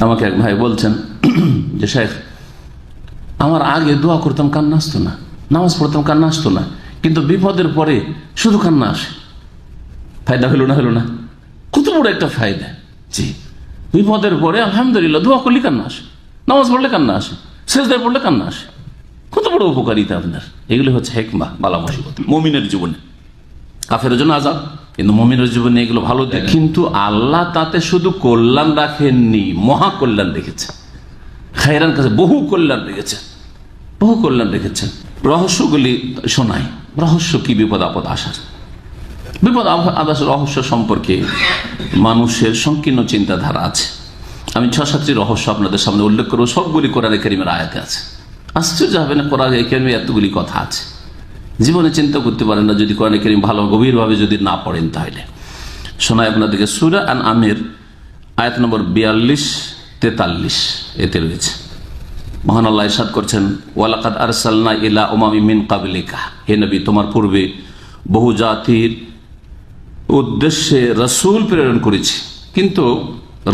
আমাকে এক ভাই বলছেন, যে শেখ আমার আগে দোয়া করতাম, কান্না আসতো না। নামাজ পড়তাম, কান্না আসতো না। কিন্তু বিপদের পরে শুধু কান্না আসে। ফায়দা হলো না হলো না। কত বড় একটা ফায়দা। জি। বিপদের পরে আলহামদুলিল্লাহ, দোয়া করলে কান্না আসে। নামাজ পড়লে কান্না আসে। শেষদায় পড়লে কান্না আসে। কত বড় উপকারিতা আপনার। এগুলি হচ্ছে হেকমা, বালা মুসিবত। মমিনের জীবনে। কাফের জন্য আজাব কিন্তু মমিনের জীবনে এগুলো ভালো দেয় কিন্তু আল্লাহ তাতে শুধু কল্যাণ রাখেননি মহা কল্যাণ রেখেছে খায়রান কাছে বহু কল্যাণ রেখেছে বহু কল্যাণ রেখেছেন রহস্যগুলি শোনাই রহস্য কি বিপদ আপদ আসার? বিপদ আদাস রহস্য সম্পর্কে মানুষের সংকীর্ণ চিন্তাধারা আছে। আমি ছ সাতটি রহস্য আপনাদের সামনে উল্লেখ করব সবগুলি কোরআনে কেরিমের আয়াতে আছে। আশ্চর্য হবে না কোরআনে কেরিমে এতগুলি কথা আছে। জীবনে চিন্তা করতে পারেন না, যদি কোরআনে কেরিম ভালো, গভীরভাবে যদি না পড়েন তাহলে। শোনায় আপনাদেরকে সুরা আন আমির আয়াত নম্বর বিয়াল্লিশ, তেতাল্লিশ, এতে রয়েছে। মহান আল্লাহ ইসাদ করছেন, ওয়ালাকাদ আরসালনা ইলা ওমামি মিন কাবলিকা হে নবী, তোমার পূর্বে বহু জাতির উদ্দেশ্যে রসুল প্রেরণ করেছি, কিন্তু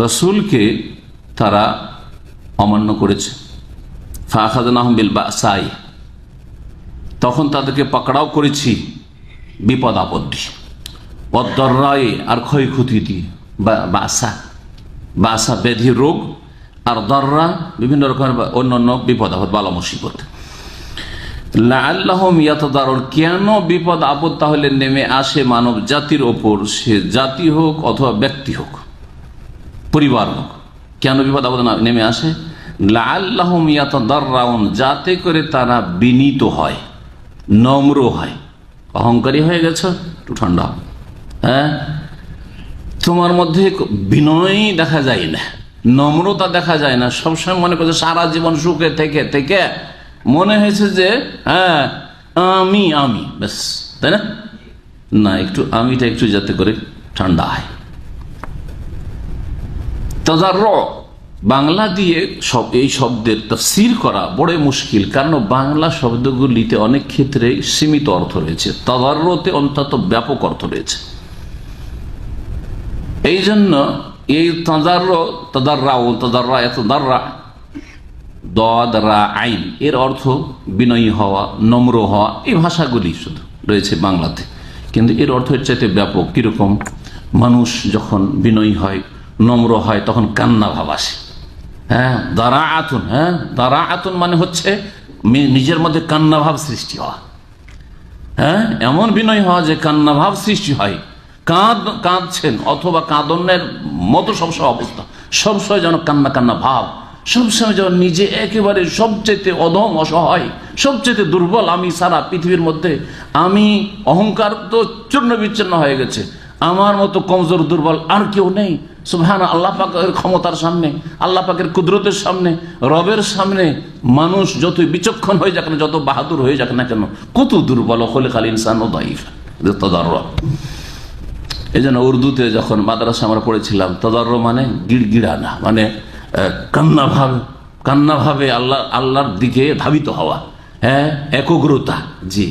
রসুলকে তারা অমান্য করেছে। ফাহাদ আহমিল বা সাই তখন তাদেরকে পাকড়াও করেছি বিপদ আপদ দিয়ে। আর ক্ষয়ক্ষতি দিয়ে। বাসা বাসা ব্যাধি রোগ আর দররা বিভিন্ন রকমের অন্য অন্য বিপদ আপদ, বালা মুসিবত। কেন বিপদ আপদ তাহলে নেমে আসে মানব জাতির ওপর? সে জাতি হোক অথবা ব্যক্তি হোক, পরিবার হোক, কেন বিপদ আপদ নেমে আসে? আল্লাহম ইয়াতদাররাউন যাতে করে তারা বিনীত হয়। নম্র হয়। অহংকারী হয়ে গেছে? একটু ঠান্ডা হ্যাঁ? তোমার মধ্যে বিনয়ই দেখা যায় না। নম্রতা দেখা যায় না। সবসময় মনে করছে সারা জীবন সুখে থেকে থেকে। মনে হয়েছে যে হ্যাঁ আমি আমি। ব্যাস, তাই না? না, একটু আমিটা একটু যাতে করে ঠান্ডা হয়। তাজার বাংলা দিয়ে সব এই শব্দের তফসির করা বড় মুশকিল, কারণ বাংলা শব্দগুলিতে অনেক ক্ষেত্রে সীমিত অর্থ রয়েছে। তদার্রতে অন্তত ব্যাপক অর্থ রয়েছে। এই জন্য এই তাজার তদাররা ও তদাররা এত দাররা দরা আইন, এর অর্থ বিনয়ী হওয়া, নম্র হওয়া, এই ভাষাগুলি শুধু রয়েছে বাংলাতে। কিন্তু এর অর্থ এর চাইতে ব্যাপক। কীরকম? মানুষ যখন বিনয়ী হয়, নম্র হয়, তখন কান্না ভাব আসে। হ্যাঁ দারা আতুন হ্যাঁ দারা আতুন মানে হচ্ছে নিজের মধ্যে কান্না ভাব সৃষ্টি হওয়া। হ্যাঁ এমন বিনয় হওয়া যে কান্না ভাব সৃষ্টি হয়। কাঁদ, কাঁদছেন অথবা কাঁদনের মতো সবসময় অবস্থা। সবসময় যেন কান্না কান্না ভাব। সবসময় যেন নিজে একেবারে সবচেয়ে অধম অসহায় সবচেয়ে দুর্বল আমি সারা পৃথিবীর মধ্যে, আমি অহংকার তো চূর্ণ বিচ্ছিন্ন হয়ে গেছে। আমার মতো কমজোর, দুর্বল আর কেউ নেই। সুহান আল্লাহ পাকের ক্ষমতার সামনে, আল্লাহ পাকের কুদরতের সামনে, রবের সামনে মানুষ যতই বিচক্ষণ হয়ে যাক না, যত বাহাদুর হয়ে যাক না কেন, কত দুর্বল হলে খালি ইনসান ও দাইফ তদার এই জন্য উর্দুতে যখন মাদ্রাসা আমরা পড়েছিলাম তদার্র মানে গিড়গিড়া না মানে কান্না ভাবে কান্না ভাবে আল্লাহ, আল্লাহর দিকে ধাবিত হওয়া। হ্যাঁ একগ্রতা, জি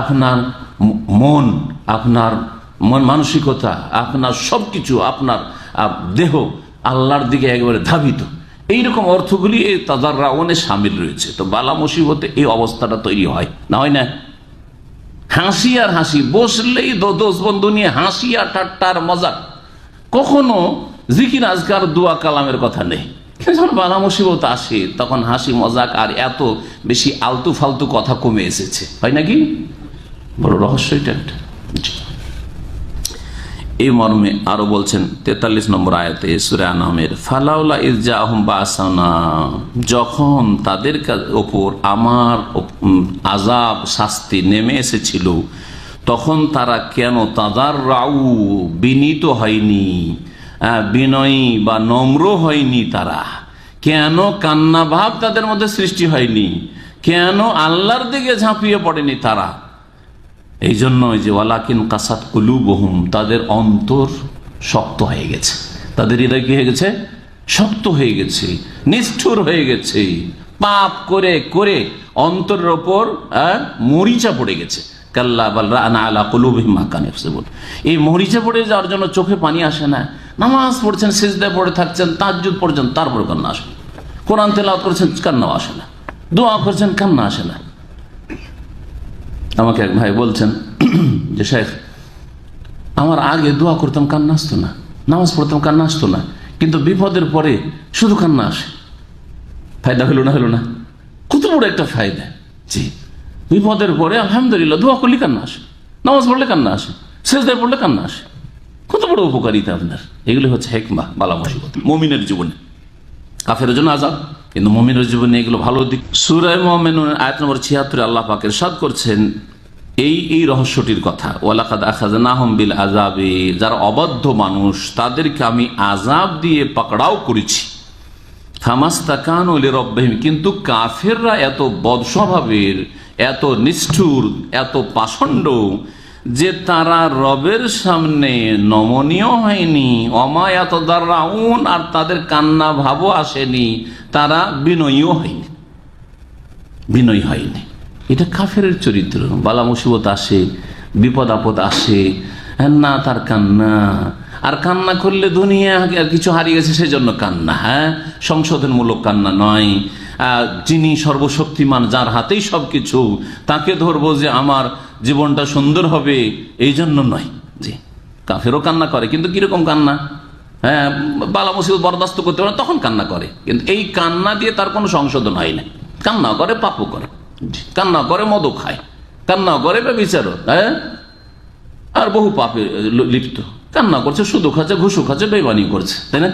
আপনার মন, আপনার মানসিকতা, আপনার সব কিছু আপনার দেহ আল্লাহর দিকে একবারে ধাবিত। এইরকম অর্থগুলি এই তাদার রাওনে সামিল রয়েছে। তো বালা মুসিবতে এই অবস্থাটা তৈরি হয়। না হয় না? হাসি আর হাসি, বসলেই দোষ বন্ধু নিয়ে হাসি আর ঠাট্টার মজা। কখনো জিকির, আজকার, দোয়া, কালামের কথা নেই। যখন বালা মুসিবত আসে, তখন হাসি, মজাক আর এত বেশি আলতু ফালতু কথা কমে এসেছে। হয় নাকি? বড় রহস্য এটা এই মর্মে আরও বলছেন তেতাল্লিশ নম্বর আয়তে সুরে আনামের ফালাউলা ইজা আহম বাসানা যখন তাদের ওপর আমার আজাব শাস্তি নেমে এসেছিল, তখন তারা কেন তাদার রাউ বিনীত হয়নি বিনয়ী বা নম্র হয়নি তারা? কেন কান্না ভাব তাদের মধ্যে সৃষ্টি হয়নি? কেন আল্লাহর দিকে ঝাঁপিয়ে পড়েনি তারা? এই জন্য যে ওয়ালাকিন কাসাত কুলু বহুম তাদের অন্তর শক্ত হয়ে গেছে। তাদের হৃদয় কি হয়ে গেছে? শক্ত হয়ে গেছে, নিষ্ঠুর হয়ে গেছে। পাপ করে করে অন্তরের ওপর মরিচা পড়ে গেছে। কাল্লা বাল্লা আনা আলা কলুবিহিম এই মরিচে পড়ে যাওয়ার জন্য চোখে পানি আসে না। নামাজ পড়ছেন সিজদায় পড়ে থাকছেন তাজ্জুদ পড়ছেন, তারপরে কান্না আসে। কোরআন তেলাওয়াত করছেন, কান্নাও আসে না। দোয়া করছেন, কান্না আসে না। আমাকে এক ভাই বলছেন যে শেখ আমার আগে দোয়া করতাম, কান্না আসতো না। নামাজ পড়তাম, কান্না আসতো না। কিন্তু বিপদের পরে শুধু কান্না আসে। ফায়দা হলো না হলো না? কত বড় একটা ফায়দা। জি। বিপদের পরে আলহামদুলিল্লাহ দোয়া করলে কান্না আসে। নামাজ পড়লে কান্না আসে। শেষদায় পড়লে কান্না আসে। কত বড় উপকারিতা আপনার। এগুলি হচ্ছে হেকমা, বালা মুসিবত। মমিনের জীবনে। কাফের জন্য আজাব কিন্তু মমিনের জীবনে এগুলো ভালো দিক। সুরায় মোহামেন আয়াত নম্বর ছিয়াত্তরে আল্লাহ পাকের সাদ করছেন, এই এই রহস্যটির কথা, ওয়ালাকাদ আখাজানাহম বিল আজাবে যারা অবাধ্য মানুষ, তাদেরকে আমি আজাব দিয়ে পাকড়াও করেছি। কিন্তু কাফেররা এত বদস্বভাবের, এত নিষ্ঠুর, এত পাষণ্ড যে তারা রবের সামনে নমনীয় হয়নি অমায়াত দারাউন আর তাদের কান্না ভাবও আসেনি তারা বিনয়ীও হয়নি। বিনয়ী হয়নি। এটা কাফের চরিত্র। বালা মুসিবত আসে বিপদ আপদ আসে হ্যাঁ, না তার কান্না। আর কান্না করলে দুনিয়া আর কিছু হারিয়ে গেছে সেজন্য কান্না হ্যাঁ? সংশোধনমূলক কান্না নয়। যিনি সর্বশক্তিমান যার হাতেই সব কিছু তাকে ধরবো যে আমার জীবনটা সুন্দর হবে এই জন্য নয়। জি। কাফেরও কান্না করে, কিন্তু কীরকম কান্না? হ্যাঁ বালা মুসিবত বরদাস্ত করতে পারে, তখন কান্না করে। কিন্তু এই কান্না দিয়ে তার কোনো সংশোধন হয় না। কান্না করে, পাপও করে। কান্না করে, মদও খায়। কান্না করে বিচারও হ্যাঁ? আর বহু পাপে লিপ্ত। কান্না করছে শুধু খাচ্ছে ঘুষু খাচ্ছে বেবানি করছে, তাই না?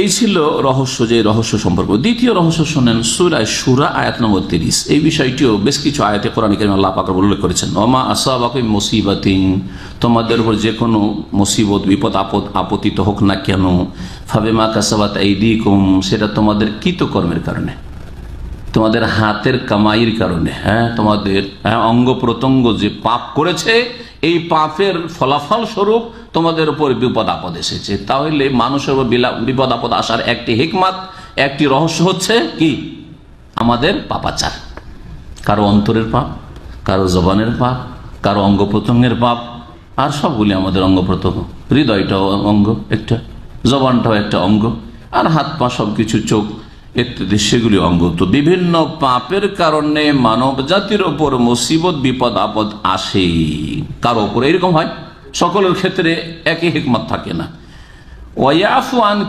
এই ছিল রহস্য যে রহস্য সম্পর্ক। দ্বিতীয় রহস্য শোনেন সুরায় সুরা আয়াত নম্বর তিরিশ। এই বিষয়টিও বেশ কিছু আয়াতে কোরআন আল্লাহ পাকর উল্লেখ করেছেন। ওমা আসাবাকে মুসিবাতিন তোমাদের উপর যে কোনো মুসিবত বিপদ আপদ আপতিত হোক না কেন ফাবেমা কাসাবাত এই দিকুম সেটা তোমাদের কৃতকর্মের কারণে তোমাদের হাতের কামাইয়ের কারণে হ্যাঁ তোমাদের হ্যাঁ, অঙ্গ প্রত্যঙ্গ যে পাপ করেছে এই পাপের ফলাফল স্বরূপ তোমাদের উপর বিপদ আপদ এসেছে। তাহলে মানুষের বিপদ আপদ আসার একটি হিকমাত, একটি রহস্য হচ্ছে কি? আমাদের পাপাচার। কারও অন্তরের পাপ, কারও জবানের পাপ, কারও অঙ্গ প্রত্যঙ্গের পাপ, আর সবগুলি আমাদের অঙ্গ প্রত্যঙ্গ হৃদয়টাও অঙ্গ, একটা জবানটাও একটা অঙ্গ, আর হাত পা সবকিছু চোখ ইত্যাদি সেগুলি অঙ্গ তো বিভিন্ন পাপের কারণে মানব জাতির ওপর মুসিবত, বিপদ, আপদ আসে। কারও ওপর এরকম হয়, সকলের ক্ষেত্রে একই হিকমত থাকে না। ওয়াফওয়ান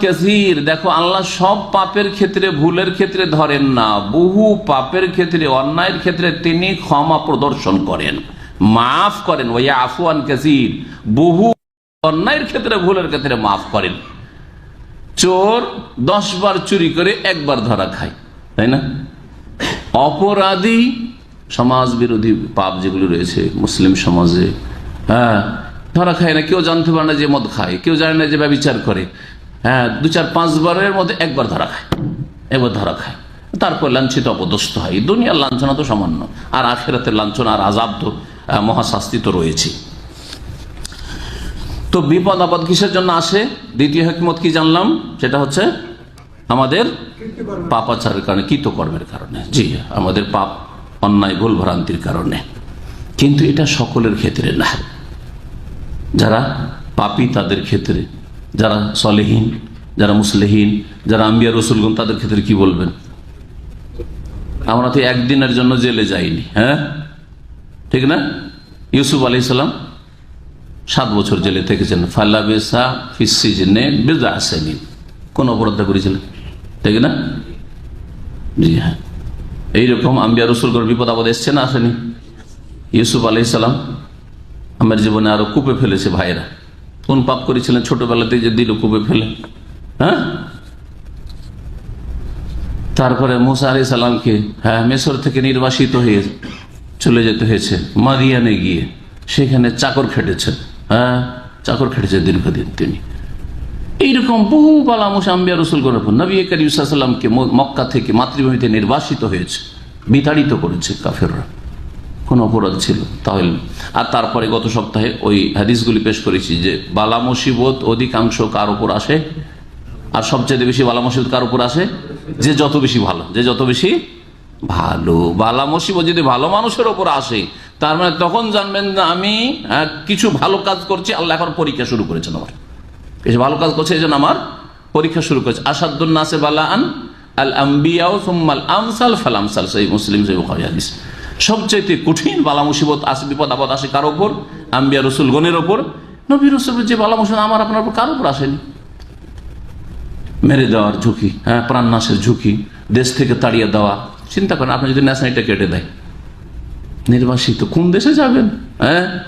দেখো আল্লাহ সব পাপের ক্ষেত্রে, ভুলের ক্ষেত্রে ধরেন না। বহু পাপের ক্ষেত্রে, অন্যায়ের ক্ষেত্রে তিনি ক্ষমা প্রদর্শন করেন। মাফ করেন ওয়া আফওয়ান কাসির। বহু অন্যায়ের ক্ষেত্রে, ভুলের ক্ষেত্রে মাফ করেন। চোর দশ বার চুরি করে একবার ধরা খায়, তাই না? অপরাধী সমাজ বিরোধী পাপ যেগুলি রয়েছে, মুসলিম সমাজে হ্যাঁ ধরা খায় না, কেউ জানতে পারে না যে মদ খায়, কেউ জানে না যে ব্যবচার করে হ্যাঁ দু চার পাঁচবারের মধ্যে একবার ধরা খায়, একবার ধরা খায়, তারপর লাঞ্ছিত, অপদস্থ হয়। দুনিয়ার লাঞ্ছনা তো সামান্য, আর আখেরাতের লাঞ্ছনা আর আজাব তো মহাশাস্তি তো রয়েছে। তো বিপদ আপদ কিসের জন্য আসে? দ্বিতীয় হেকমত কি জানলাম? সেটা হচ্ছে আমাদের পাপাচারের কারণে, কৃতকর্মের কারণে। জি, আমাদের পাপ, অন্যায়, ভুল ভ্রান্তির কারণে। কিন্তু এটা সকলের ক্ষেত্রে না। যারা পাপি তাদের ক্ষেত্রে, যারা সলেহীন, যারা মুসলেহীন, যারা আম্বিয়া রসুলগুন তাদের ক্ষেত্রে কি বলবেন? আমরা তো একদিনের জন্য জেলে যাইনি হ্যাঁ? ঠিক না? ইউসুফ আলি সাল্লাম সাত বছর জেলে থেকেছেন। ফাল্লাবেসা ফিসিজনে বেজা আসেনি কোন অপরাধ করেছিলেন? ঠিক না? জি হ্যাঁ। এইরকম আম্বিয়া রসুল করে বিপদ আপদ এসছে না আসেনি? ইউসুফ আলি সাল্লাম আমার জীবনে আরও কূপে ফেলেছে ভাইরা। কোন পাপ করেছিলেন ছোটবেলাতে যে দিল কূপে ফেলে? হ্যাঁ? তারপরে মুসা আলি সাল্লামকে হ্যাঁ মেসর থেকে নির্বাসিত হয়ে চলে যেতে হয়েছে। মারিয়ানে গিয়ে সেখানে চাকর খেটেছেন। হ্যাঁ চাকর খেটেছে দীর্ঘদিন তিনি। এইরকম বহু বালামুস আম্বিয়া রসুল করার পর নবী করিম সাল্লামকে মক্কা থেকে মাতৃভূমিতে নির্বাসিত হয়েছে, বিতাড়িত করেছে কাফেররা। কোন অপরাধ ছিল। তাহলে, আর তারপরে গত সপ্তাহে ওই হাদিসগুলি পেশ করেছি যে বালা মুসিবত অধিকাংশ কার উপর আসে? আর সবচেয়ে বেশি বালা মুসিবত কার উপর আসে? যে যত বেশি ভালো, যে যত বেশি ভালো। বালা মুসিবত যদি ভালো মানুষের ওপর আসে তার মানে তখন জানবেন যে আমি আহ, কিছু ভালো কাজ করছি আল্লাহ এখন পরীক্ষা শুরু করেছেন আমার। কিছু ভালো কাজ করছে এই জন্য আমার পরীক্ষা শুরু করেছে। আসাদুন্নাসে বালা আন আল আম্বিয়াও সুম্মাল আমসাল ফাল আমসাল সেই মুসলিম সেই হাদিস। সবচাইতে কঠিন বালা মুসিবত আসে বিপদ আপদ আসে কার ওপর আম্বিয়া রসুল গণের ওপর নবী রসুলের যে বালা মুসিবত আমার আপনার উপর কার উপর আসেনি। মেরে দেওয়ার ঝুঁকি হ্যাঁ প্রাণনাশের ঝুঁকি দেশ থেকে তাড়িয়ে দেওয়া। চিন্তা করেন আপনি যদি ন্যাশনালিটা কেটে দেয় নির্বাসিত। কোন দেশে যাবেন? হ্যাঁ?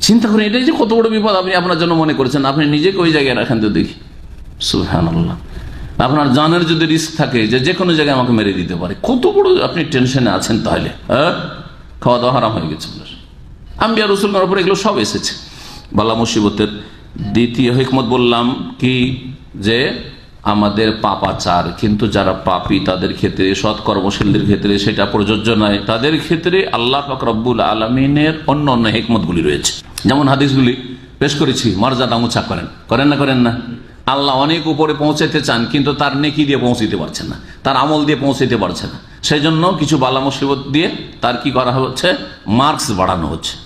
চিন্তা করেন, এটাই যে কত বড় বিপদ আপনি আপনার জন্য মনে করেছেন, আপনি নিজেকে ওই জায়গায় রাখেন তো দেখি। সুহান আল্লাহ আপনার জানের যদি রিস্ক থাকে, যে যে কোনো জায়গায় আমাকে মেরে দিতে পারে, কত বড় আপনি টেনশনে আছেন তাহলে হ্যাঁ? খাওয়া দাওয়া হারাম হয়ে গেছে আপনার। আম্বিয়া রসুলের উপরে এগুলো সব এসেছে। বালা মুসিবতের দ্বিতীয় হিকমত বললাম কি? যে আমাদের পাপাচার। কিন্তু যারা পাপী, তাদের ক্ষেত্রে সৎ কর্মশীলদের ক্ষেত্রে সেটা প্রযোজ্য নয়। তাদের ক্ষেত্রে আল্লাহ পাক রব্বুল আলমিনের অন্য অন্য হেকমতগুলি রয়েছে। যেমন হাদিসগুলি পেশ করেছি, মর্যাদা উঁচা করেন। করেন না করেন না? আল্লাহ অনেক উপরে পৌঁছাতে চান, কিন্তু তার নেকি দিয়ে পৌঁছতে পারছেন না। তার আমল দিয়ে পৌঁছতে পারছে না। সেই জন্য কিছু বালা মুসিবত দিয়ে তার কি করা হচ্ছে? মার্কস বাড়ানো হচ্ছে।